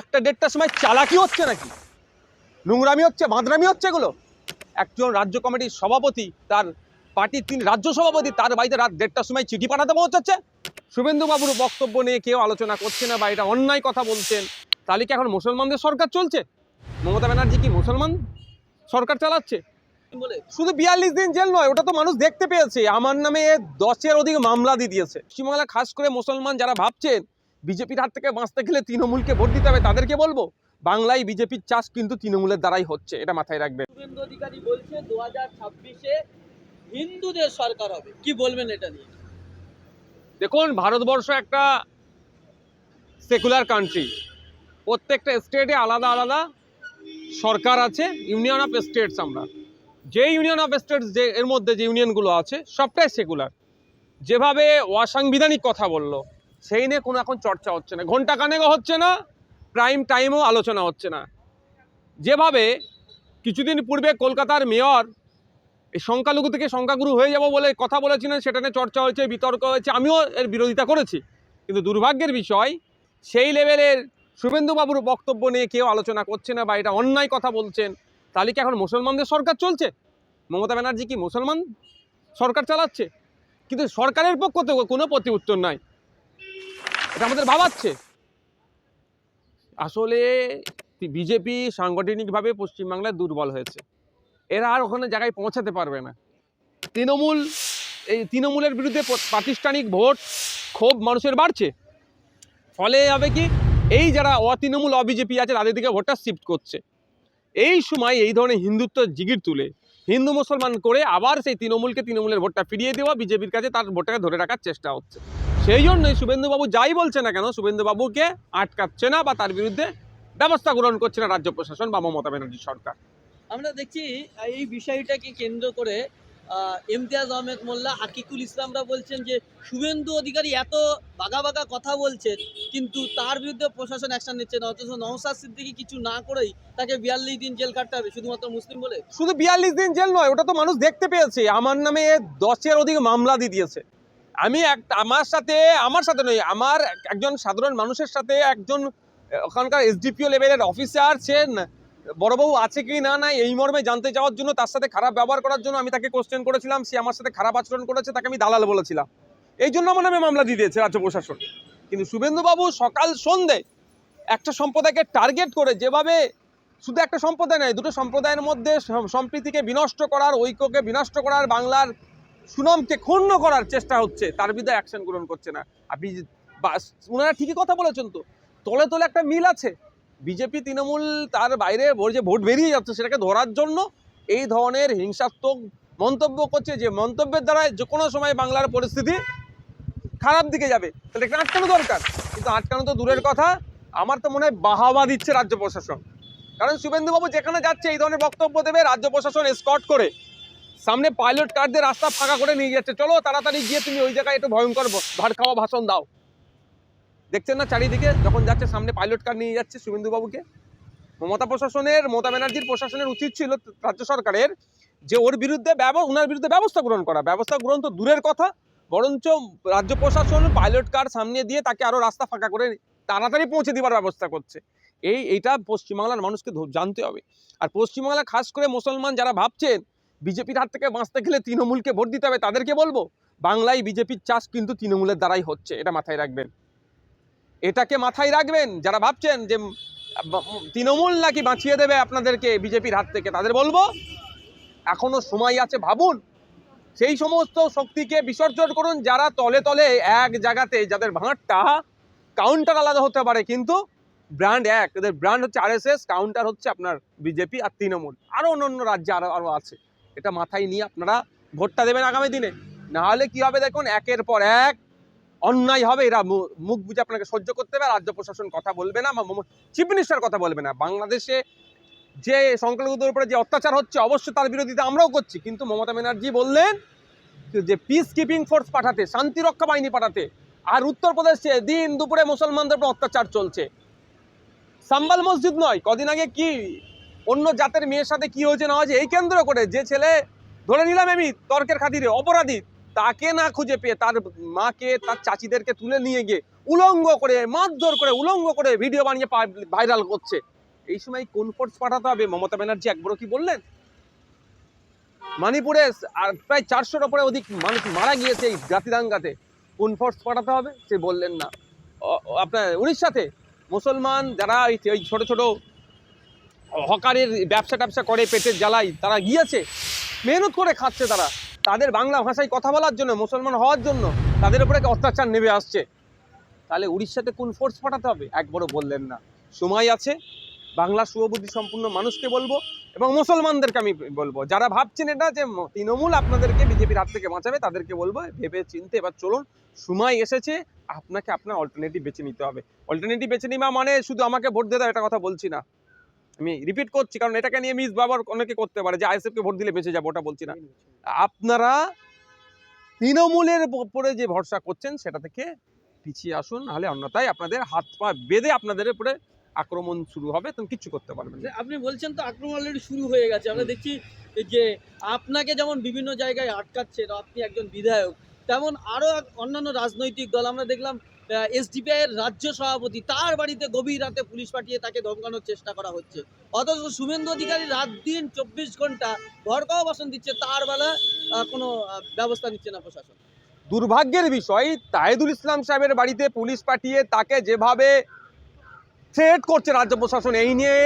একটা দেড়টার সময় চালাকি হচ্ছে নাকি? নোংরামি হচ্ছে বাঁদরামি হচ্ছে এগুলো? একজন রাজ্য কমিটির সভাপতি তার পার্টির তিনি রাজ্য সভাপতি তার বাড়িতে রাত দেড়টার সময় চিঠি পাঠাতে পৌঁছাচ্ছে। শুভেন্দুবাবুর বক্তব্য নিয়ে কেউ আলোচনা করছে না বা এটা অন্যায় কথা বলছেন তাহলে কি এখন মুসলমানদের সরকার চলছে? মমতা ব্যানার্জি কি মুসলমান সরকার চালাচ্ছে? বলে শুধু বিয়াল্লিশ দিন জেল নয় ওটা তো মানুষ দেখতে পেয়েছে। আমার নামে দশের অধিক মামলা দিয়ে দিয়েছে। পশ্চিমবাংলা খাস করে মুসলমান যারা ভাবছেন বিজেপির হাত থেকে বাঁচতে গেলে তৃণমূলকে ভোট দিতে হবে তাদেরকে বলব? বাংলায় বিজেপির চাষ কিন্তু তৃণমূলের দ্বারাই হচ্ছে এটা মাথায় রাখবেন। শুভেন্দু অধিকারী বলছে দু হাজার ছাব্বিশে হিন্দুদের সরকার হবে কি বলবেন এটা নিয়ে? দেখুন ভারতবর্ষ একটা সেকুলার কান্ট্রি প্রত্যেকটা স্টেটে আলাদা আলাদা সরকার আছে ইউনিয়ন অফ স্টেটস আমরা। যে ইউনিয়ন অফ স্টেটস যে এর মধ্যে যে ইউনিয়নগুলো আছে সবটাই সেকুলার যেভাবে অসাংবিধানিক কথা বলল সেই নিয়ে কোনো এখন চর্চা হচ্ছে না। ঘণ্টা কানেকও হচ্ছে না প্রাইম টাইমও আলোচনা হচ্ছে না। যেভাবে কিছুদিন পূর্বে কলকাতার মেয়র এই সংখ্যালঘু থেকে সংখ্যাগুরু হয়ে যাব বলে কথা বলেছিলেন, সেটা নিয়ে চর্চা হয়েছে, বিতর্ক হয়েছে, আমিও এর বিরোধিতা করেছি। কিন্তু দুর্ভাগ্যের বিষয়, সেই লেভেলের শুভেন্দুবাবুর বক্তব্য নিয়ে কেউ আলোচনা করছে না বা এটা অন্যায় কথা বলছেন, তাহলে কি এখন মুসলমানদের সরকার চলছে? মমতা ব্যানার্জি কি মুসলমান সরকার চালাচ্ছে? কিন্তু সরকারের পক্ষ থেকে কোনো প্রতি উত্তর নাই। এটা আমাদের ভাবাচ্ছে। আসলে বিজেপি সাংগঠনিকভাবে পশ্চিমবাংলায় দুর্বল হয়েছে। এরা আর ওখানে জায়গায় পৌঁছাতে পারবে না। তৃণমূল, এই তৃণমূলের বিরুদ্ধে প্রাতিষ্ঠানিক ভোট ক্ষোভ মানুষের বাড়ছে। ফলে হবে কি, এই যারা অতৃণমূল, অবিজেপি আছে, তাদের দিকে ভোটটা শিফট করছে। এই সময় এই ধরনের হিন্দুত্ব জিগির তুলে হিন্দু মুসলমান করে আবার সেই তৃণমূলকে তৃণমূলের ভোটটা ফিরিয়ে দেওয়া বিজেপির কাছে তার ভোটটাকে ধরে রাখার চেষ্টা হচ্ছে। সেই জন্যই শুভেন্দুবাবু যাই বলছে না কেন, শুভেন্দুবাবুকে আটকাচ্ছে না বা তার বিরুদ্ধে ব্যবস্থা গ্রহণ করছে না রাজ্য প্রশাসন বা মমতা ব্যানার্জি সরকার। আমরা দেখছি, এই বিষয়টাকে কেন্দ্র করে ইমতিয়াজ আহমেদ মোল্লা আকিকুল ইসলামরা বলছেন যে শুভেন্দু অধিকারী এত বাগা বাগা কথা বলছেন, কিন্তু তার বিরুদ্ধে প্রশাসন অ্যাকশন নিচ্ছে না, অথচ নওসাদ সিদ্দিকি কিছু না করেই তাকে বিয়াল্লিশ দিন জেল কাটতে হবে, শুধুমাত্র মুসলিম বলে? শুধু বিয়াল্লিশ দিন জেল নয়, ওটা তো মানুষ দেখতে পেয়েছে। আমার নামে দশের অধিক মামলা দিয়ে দিয়েছে। আমি এক, আমার সাথে আমার সাথে নয়, আমার একজন সাধারণ মানুষের সাথে একজন ওখানকার এসডিপিও লেভেলের অফিসার সে বড়বাবু আছে কি না না এই মর্মে জানতে যাওয়ার জন্য, তার সাথে খারাপ ব্যবহার করার জন্য আমি তাকে কোশ্চেন করেছিলাম, সে আমার সাথে খারাপ আচরণ করেছে, তাকে আমি দালাল বলেছিলাম। এই জন্য আমার নামে মামলা দিয়ে দিয়েছে রাজ্য প্রশাসন। কিন্তু শুভেন্দুবাবু সকাল সন্ধে একটা সম্প্রদায়কে টার্গেট করে যেভাবে শুধু একটা সম্প্রদায় নয়, দুটো সম্প্রদায়ের মধ্যে সম্প্রীতিকে বিনষ্ট করার, ঐক্যকে বিনষ্ট করার, বাংলার সুনামকে ক্ষুণ্ণ করার চেষ্টা হচ্ছে, তার বিরুদ্ধে অ্যাকশন গ্রহণ করছে না। আপনি ওনারা ঠিকই কথা বলেছেন তো। তলে তলে একটা মিল আছে। বিজেপি তৃণমূল তার বাইরে যে ভোট বেরিয়ে যাচ্ছে সেটাকে ধরার জন্য এই ধরনের হিংসাত্মক মন্তব্য করছে যে মন্তব্যের দ্বারা যে কোনো সময় বাংলার পরিস্থিতি খারাপ দিকে যাবে। তাহলে একটা আটকানো দরকার। কিন্তু আটকানো তো দূরের কথা। আমার তো মনে হয় বাহাবা দিচ্ছে রাজ্য প্রশাসন। কারণ শুভেন্দুবাবু যেখানে যাচ্ছে এই ধরনের বক্তব্য দেবে, রাজ্য প্রশাসন স্কট করে। সামনে পাইলট কার দিয়ে রাস্তা ফাঁকা করে নিয়ে যাচ্ছে। চলো তাড়াতাড়ি গিয়ে তুমি ওই জায়গায় একটু ভয়ঙ্কর ভ- ভাট খাওয়া ভাষণ দাও। দেখছেন না চারিদিকে? যখন যাচ্ছে, সামনে পাইলট কার নিয়ে যাচ্ছে শুভেন্দুবাবুকে মমতা প্রশাসনের, মমতা ব্যানার্জির প্রশাসনের উচিত ছিল রাজ্য সরকারের যে ওর বিরুদ্ধে ওনার বিরুদ্ধে ব্যবস্থা গ্রহণ করা। ব্যবস্থা গ্রহণ তো দূরের কথা, বরঞ্চ রাজ্য প্রশাসন পাইলট কার সামনে দিয়ে তাকে আরও রাস্তা ফাঁকা করে তাড়াতাড়ি পৌঁছে দেওয়ার ব্যবস্থা করছে। এই, এইটা পশ্চিমবাংলার মানুষকে জানতে হবে। আর পশ্চিমবাংলা খাস করে মুসলমান যারা ভাবছেন, বিজেপির হাত থেকে বাঁচতে গেলে তৃণমূলকে ভোট দিতে হবে, তাদেরকে বলব, বাংলায় বিজেপির চাষ কিন্তু তৃণমূলের দ্বারাই হচ্ছে, এটা মাথায় রাখবেন। এটাকে মাথায় রাখবেন, যারা ভাবছেন যে তৃণমূল নাকি বাঁচিয়ে দেবে আপনাদেরকে বিজেপির হাত থেকে, তাদের বলব, এখনও সময় আছে, ভাবুন। সেই সমস্ত শক্তিকে বিসর্জন করুন, যারা তলে তলে এক জায়গাতে যাদের ভাঁটটা কাউন্টার আলাদা হতে পারে, কিন্তু ব্র্যান্ড এক। এদের ব্র্যান্ড হচ্ছে আরএসএস কাউন্টার হচ্ছে আপনার বিজেপি আর তৃণমূল। আরও অন্য অন্য রাজ্যে আরও আরও আছে। এটা মাথায় নিয়ে আপনারা ভোটটা দেবেন আগামী দিনে। নাহলে কি হবে দেখুন, একের পর এক অন্যায় হবে, এরা মুখ বুঝে আপনাকে সহ্য করতে হবে রাজ্য প্রশাসন কথা বলবে না, বা চিফ মিনিস্টার কথা বলবে না। বাংলাদেশে যে সংখ্যালঘুদের উপরে যে অত্যাচার হচ্ছে, অবশ্যই তার বিরোধিতা আমরাও করছি। কিন্তু মমতা ব্যানার্জি বললেন যে পিস কিপিং ফোর্স পাঠাতে শান্তিরক্ষা বাহিনী পাঠাতে, আর উত্তরপ্রদেশে দিন দুপুরে মুসলমানদের উপর অত্যাচার চলছে। সাম্বাল মসজিদ নয়, কদিন আগে কি অন্য জাতের মেয়ের সাথে কি হয়েছে না হয়েছে, এই কেন্দ্র করে যে ছেলে ধরে নিলাম আমি তর্কের খাতিরে, অপরাধী তাকে না খুঁজে পেয়ে তার মাকে, তার চাচিদেরকে তুলে নিয়ে গিয়ে উলঙ্গ করে, মারধর করে, উলঙ্গ করে ভিডিও বানিয়ে ভাইরাল করছে। এই সময় কোন ফোর্স পাঠাতে হবে? মমতা ব্যানার্জি একবারও কি বললেন? মণিপুরে আর প্রায় চারশোর ওপরে অধিক মানুষ মারা গিয়েছে এই জাতিদাঙ্গাতে। কোন ফোর্স পাঠাতে হবে? সে বললেন না। আপনার উড়িষ্যাতে মুসলমান যারা এই ছোট ছোট হকারের ব্যবসা ট্যাবসা করে পেটের জ্বালাই তারা গিয়েছে। মেহনত করে খাচ্ছে তারা। তাদের বাংলা ভাষায় কথা বলার জন্য, মুসলমান হওয়ার জন্য তাদের উপরে অত্যাচার নেমে আসছে। তাহলে উড়িষ্যাতে কোন ফোর্স পাঠাতে হবে? একবারও বললেন না। সময় আছে, বাংলা শুভবুদ্ধি সম্পূর্ণ মানুষকে বলব এবং মুসলমানদেরকে আমি বলব। যারা ভাবছেন এটা যে তৃণমূল আপনাদেরকে, বিজেপির হাত থেকে বাঁচাবে, তাদেরকে বলব, ভেবে চিনতে এবার চলুন। সময় এসেছে, আপনাকে আপনার অল্টারনেটিভ বেছে নিতে হবে। অল্টারনেটিভ বেছে নেওয়া মানে শুধু আমাকে ভোট দিয়ে দাও এটা কথা বলছি না। আমি রিপিট করছি, কারণ এটাকে নিয়ে মিস বাবার অনেকে করতে পারে, যে আইএসএফকে ভোট দিলে বেঁচে যাব, ওটা বলছি না। আপনারা তৃণমূলের উপরে যে ভরসা করছেন, সেটা থেকে পিছিয়ে আসুন, নাহলে অন্যথায় আপনাদের হাত পা বেঁধে আপনাদের উপরে আক্রমণ শুরু হবে তখন কিচ্ছু করতে পারবেন আপনি বলছেন তো আক্রমণ অলরেডি শুরু হয়ে গেছে, আমরা দেখছি যে আপনাকে যেমন বিভিন্ন জায়গায় আটকাচ্ছে আপনি একজন বিধায়ক, তেমন আরও অন্যান্য রাজনৈতিক দল, আমরা দেখলাম এসডিপিআই এর রাজ্য সভাপতি, তার বাড়িতে গভীর রাতে পুলিশ পাঠিয়ে তাকে ধমকানোর চেষ্টা করা হচ্ছে। অথচ শুভেন্দু অধিকারী রাত দিন চব্বিশ ঘণ্টা ভরকাও বাসন দিচ্ছে, তার বেলা কোনো ব্যবস্থা নিচ্ছে না প্রশাসন। দুর্ভাগ্যের বিষয় তাহেদুল ইসলাম সাহেবের বাড়িতে পুলিশ পাঠিয়ে তাকে যেভাবে থ্রেট করছে রাজ্য প্রশাসন, এই নিয়ে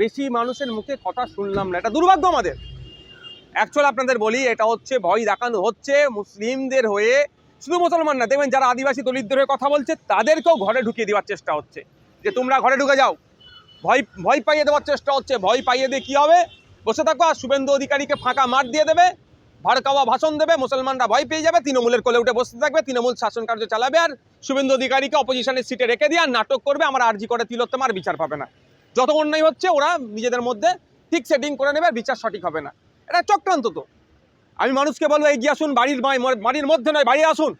বেশি মানুষের মুখে কথা শুনলাম না। এটা দুর্ভাগ্য আমাদের। অ্যাকচুয়াল আপনাদের বলি, এটা হচ্ছে, ভয় দেখানো হচ্ছে, মুসলিমদের হয়ে শুধু মুসলমান না, দেখবেন যারা আদিবাসী দলিতদের হয়ে কথা বলছে, তাদেরকেও ঘরে ঢুকিয়ে দেওয়ার চেষ্টা হচ্ছে। যে তোমরা ঘরে ঢুকে যাও, ভয় ভয় পাইয়ে দেওয়ার চেষ্টা হচ্ছে, ভয় পাইয়ে দিয়ে কী হবে? বসে থাকো আর শুভেন্দু অধিকারীকে ফাঁকা মার দিয়ে দেবে ভাড়কাওয়া ভাষণ দেবে, মুসলমানরা ভয় পেয়ে যাবে, তৃণমূলের কোলে উঠে বসতে থাকবে, তৃণমূল শাসন কার্য চালাবে আর শুভেন্দু অধিকারীকে অপোজিশনের সিটে রেখে দিয়ে আর নাটক করবে, আমার আর্জি করে তিলোত্তমার বিচার পাবে না। যত অন্যায় হচ্ছে, ওরা নিজেদের মধ্যে ঠিক সেটিং করে নেবে, আর বিচার সঠিক হবে না। এটা চক্রান্ত তো। আমি মানুষকে বলব এগিয়ে আসুন, বাড়ির বাড়ির মধ্যে নয়, বাড়ি আসুন।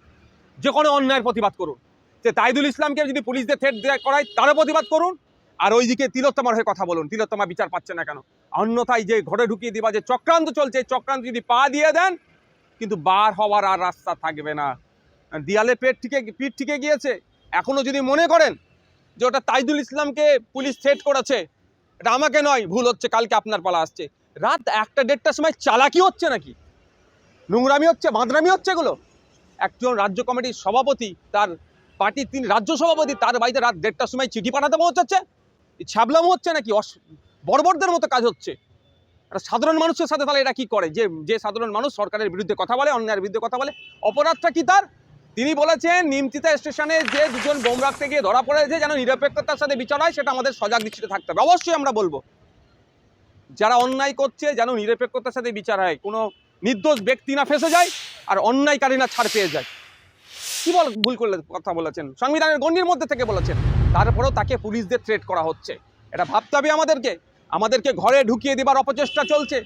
যে কোনো অন্যায়ের প্রতিবাদ করুন। যে তাইদুল ইসলামকে যদি পুলিশদের থ্রেট করায়, তারও প্রতিবাদ করুন। আর ওইদিকে তিলোত্তমার হয়ে কথা বলুন, তিলোত্তমা বিচার পাচ্ছে না কেন? অন্যথায় যে ঘরে ঢুকিয়ে দিবা, যে চক্রান্ত চলছে, এই চক্রান্ত যদি পা দিয়ে দেন, কিন্তু বার হওয়ার আর রাস্তা থাকবে না। দিয়ালে পেট ঠিকে, পিঠ ঠিকে গিয়েছে। এখনও যদি মনে করেন যে ওটা তাইদুল ইসলামকে পুলিশ থ্রেট করেছে, এটা আমাকে নয়, ভুল হচ্ছে, কালকে আপনার পালা আসছে। রাত একটা দেড়টার সময় চালাকি হচ্ছে নাকি? নোংরামি হচ্ছে, বাঁদরামি হচ্ছে এগুলো? একজন রাজ্য কমিটির সভাপতি, তার পার্টির তিনি রাজ্য সভাপতি, তার বাড়িতে রাত দেড়টার সময় চিঠি পাঠাতে পৌঁছাচ্ছে? ছাবলামো হচ্ছে নাকি? বর্বরদের মতো কাজ হচ্ছে। একটা সাধারণ মানুষের সাথে তাহলে এটা কি করে? যে যে সাধারণ মানুষ সরকারের বিরুদ্ধে কথা বলে, অন্যায়ের বিরুদ্ধে কথা বলে, অপরাধটা কি তার? তিনি বলেছেন নিমতিতা স্টেশনে যে দুজন বোম রাখতে গিয়ে ধরা পড়েছে, যেন নিরপেক্ষতার সাথে বিচার হয়, সেটা আমাদের সজাগ দৃষ্টিতে থাকতে হবে। অবশ্যই আমরা বলব। যারা অন্যায় করছে, যেন নিরপেক্ষতার সাথে বিচার হয়, কোনো নির্দোষ ব্যক্তি না ফেসে যায় আর অন্যায়কারী না ছাড় পেয়ে যায়। কি বল, ভুল করলে কথা বলেছেন? সংবিধানের গণ্ডির মধ্যে থেকে বলেছেন। তারপরেও তাকে পুলিশদের থ্রেট করা হচ্ছে। এটা ভাবতে হবে আমাদেরকে। আমাদেরকে ঘরে ঢুকিয়ে দেবার অপচেষ্টা চলছে।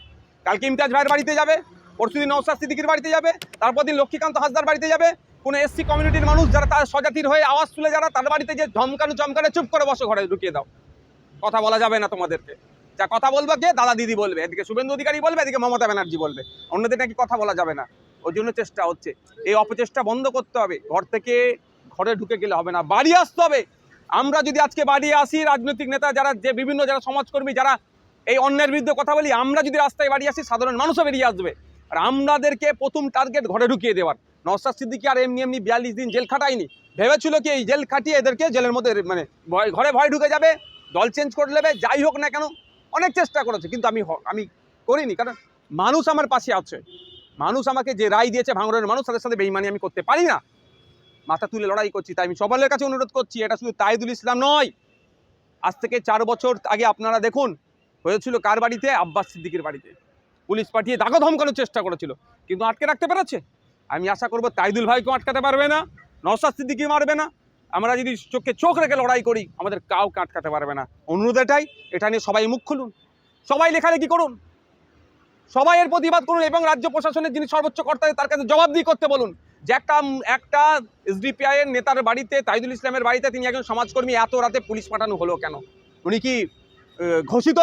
কালকে ইমতাজ ভাইয়ের বাড়িতে যাবে পরশুদিন নৌসাদ সিদ্দিকির বাড়িতে যাবে, তারপর দিন লক্ষ্মীকান্ত হাসদার বাড়িতে যাবে। কোনো এসসি কমিউনিটির মানুষ যারা তার স্বজাতির হয়ে আওয়াজ তুলে যারা তার বাড়িতে যে ধমকানো চমকানো, চুপ করে বসো ঘরে ঢুকিয়ে দাও। কথা বলা যাবে না তোমাদেরকে। যা কথা বলবে কে দাদা দিদি বলবে। এদিকে শুভেন্দু অধিকারী বলবে, এদিকে মমতা ব্যানার্জি বলবে। অন্যদের নাকি কথা বলা যাবে না। ওই জন্য চেষ্টা হচ্ছে। এই অপচেষ্টা বন্ধ করতে হবে। ঘর থেকে ঘরে ঢুকে গেলে হবে না। বাড়ি আসতে হবে। আমরা যদি আজকে বাড়ি আসি, রাজনৈতিক নেতা যারা, যে বিভিন্ন যারা সমাজকর্মী যারা এই অন্যের বিরুদ্ধে কথা বলি, আমরা যদি রাস্তায় বাড়ি আসি, সাধারণ মানুষও বেরিয়ে আসবে। আর আমাদেরকে প্রথম টার্গেট ঘরে ঢুকিয়ে দেওয়ার। নওসাদ সিদ্দিকি আর এমনি এমনি বিয়াল্লিশ দিন জেল খাটায়নি। ভেবেছিল কি এই জেল খাটিয়ে এদেরকে জেলের মধ্যে মানে ভয়- ঘরে ভয় ঢুকে যাবে, দল চেঞ্জ করে নেবে, যাই হোক না কেন অনেক চেষ্টা করেছে, কিন্তু আমি আমি করিনি, কারণ মানুষ আমার পাশে আছে। মানুষ আমাকে যে রায় দিয়েছে ভাঙড়ের মানুষ, তাদের সাথে বেইমানি আমি করতে পারি না। মাথা তুলে লড়াই করছি, তাই আমি সবার কাছে অনুরোধ করছি, এটা শুধু তাইদুল ইসলাম নয়। আজ থেকে চার বছর আগে আপনারা দেখুন, হয়েছিল কার বাড়িতে? আব্বাস সিদ্দিকির বাড়িতে। পুলিশ পাঠিয়ে দাগো ধমকানোর চেষ্টা করেছিল। কিন্তু আটকে রাখতে পেরেছে? আমি আশা করব তাইদুল ভাইকেও আটকাতে পারবে না নসাদ সিদ্দিকি মারবে না। আমরা যদি চোখে চোখ রেখে লড়াই করি আমাদের কাউকে আটকাতে পারবে না অনুরোধ এটাই এটা নিয়ে সবাই মুখ খুলুন সবাই লেখালেখি করুন সবাই এর প্রতিবাদ করুন এবং রাজ্য প্রশাসনের যিনি সর্বোচ্চ কর্তা তার কাছে জবাবদিহি করতে বলুন যে একটা একটা এসডিপিআই এর নেতার বাড়িতে তাইদুল ইসলামের বাড়িতে তিনি একজন সমাজকর্মী এত রাতে পুলিশ পাঠানো হলো কেন উনি কি ঘোষিত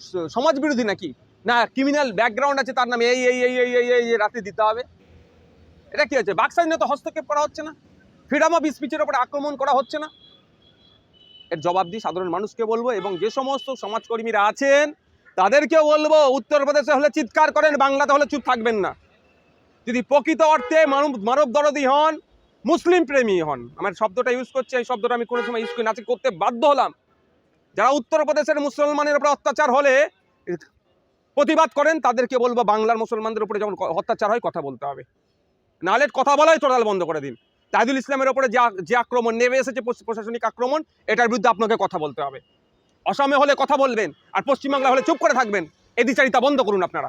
স- সমাজ বিরোধী নাকি না ক্রিমিনাল ব্যাকগ্রাউন্ড আছে তার নামে এই এই এই এই এই রাতে দিতে হবে এটা কি হচ্ছে বাক স্বাধীনতা হস্তক্ষেপ করা হচ্ছে না ফ্রিডম অফ স্পিচের ওপরে আক্রমণ করা হচ্ছে না। এর জবাব দিই সাধারণ মানুষকে বলব এবং যে সমস্ত সমাজকর্মীরা আছেন, তাদেরকেও বলব, উত্তরপ্রদেশে হলে চিৎকার করেন, বাংলাতে হলে চুপ থাকবেন না। যদি প্রকৃত অর্থে মানব মানব দরদি হন, মুসলিম প্রেমী হন, আমার শব্দটা ইউজ করছি, এই শব্দটা আমি কোনো সময় ইউজ করি না করতে বাধ্য হলাম। যারা উত্তরপ্রদেশের মুসলমানের উপরে অত্যাচার হলে প্রতিবাদ করেন, তাদেরকে বলব বাংলার মুসলমানদের উপরে যখন অত্যাচার হয়, কথা বলতে হবে। নাহলে কথা বলাই টোটাল বন্ধ করে দিন। তাহিদুল ইসলামের ওপরে যে আক্রমণ, নেমে এসেছে প্রশ- প্রশাসনিক আক্রমণ, এটার বিরুদ্ধে আপনাকে কথা বলতে হবে। অসমে হলে কথা বলবেন, আর পশ্চিমবাংলা হলে চুপ করে থাকবেন। এই বিচারিতা বন্ধ করুন আপনারা।